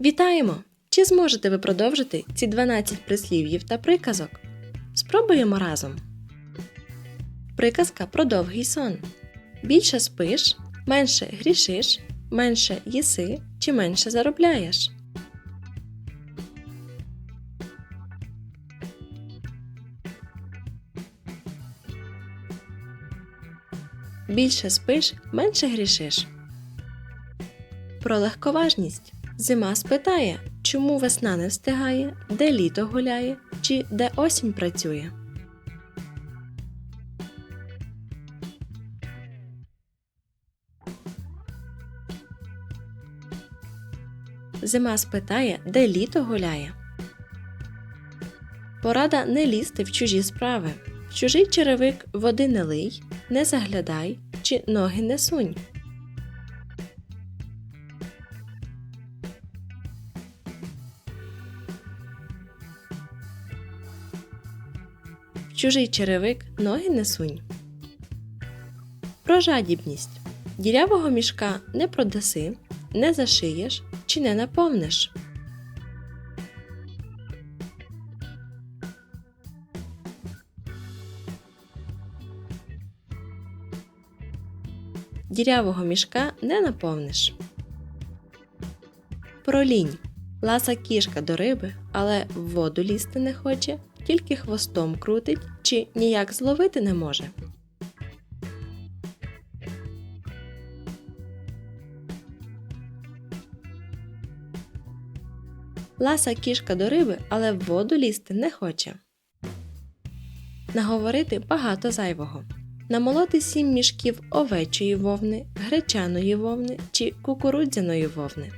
Вітаємо! Чи зможете ви продовжити ці 12 прислів'їв та приказок? Спробуємо разом. Приказка про довгий сон. Більше спиш, менше грішиш, менше їси чи менше заробляєш. Більше спиш, менше грішиш. Про легковажність. Зима спитає, чому весна не встигає, де літо гуляє, чи де осінь працює. Зима спитає, де літо гуляє. Порада не лізти в чужі справи. Чужий черевик води не лий, не заглядай чи ноги не сунь. Чужий черевик ноги не сунь. Про жадібність. Дірявого мішка не продаси, не зашиєш чи не наповниш. Дірявого мішка не наповниш. Про лінь. Ласа кішка до риби, але в воду лізти не хоче, тільки хвостом крутить чи ніяк зловити не може. Ласа кішка до риби, але в воду лізти не хоче. Наговорити багато зайвого. Намолоти сім мішків овечої вовни, гречаної вовни чи кукурудзяної вовни.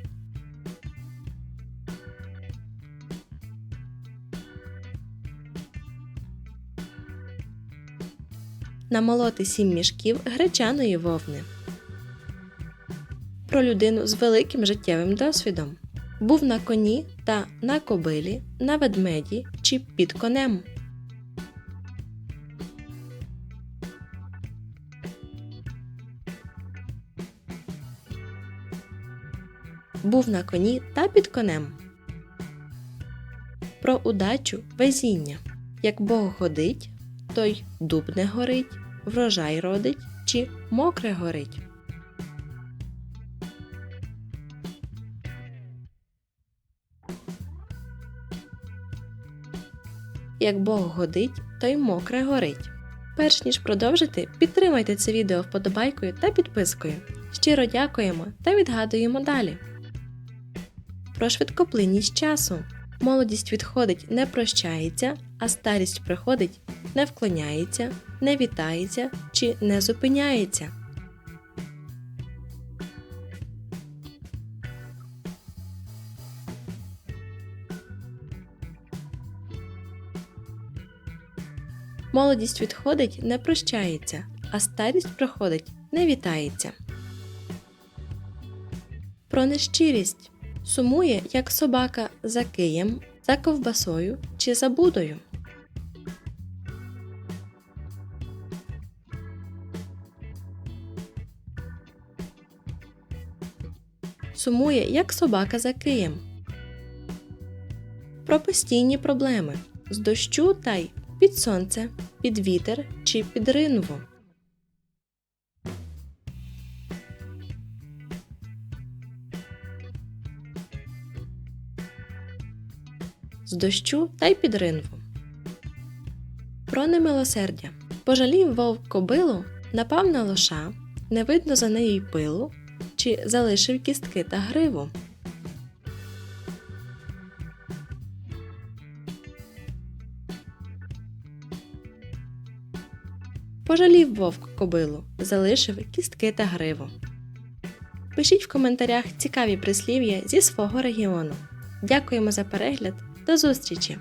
Намолоти сім мішків гречаної вовни. Про людину з великим життєвим досвідом. Був на коні та на кобилі, на ведмеді чи під конем. Був на коні та під конем. Про удачу везіння. Як Бог годить, той дуб не горить, врожай родить чи мокре горить. Як Бог годить, то й мокре горить. Перш ніж продовжити, підтримайте це відео вподобайкою та підпискою. Щиро дякуємо та відгадуємо далі. Про швидкоплинність часу. Молодість відходить, не прощається, а старість приходить, не вклоняється, не вітається чи не зупиняється. Молодість відходить, не прощається, а старість приходить, не вітається. Про нещирість сумує, як собака за києм, за ковбасою чи за будою. Сумує, як собака за києм. Про постійні проблеми з дощу та й під сонце, під вітер чи під ринву. З дощу та й під ринву. Про немилосердя. Пожалів вовк кобилу, напав на лоша, не видно за нею й пилу, чи залишив кістки та гриву. Пожалів вовк кобилу, залишив кістки та гриву. Пишіть в коментарях цікаві прислів'я зі свого регіону. Дякуємо за перегляд. До зустрічі!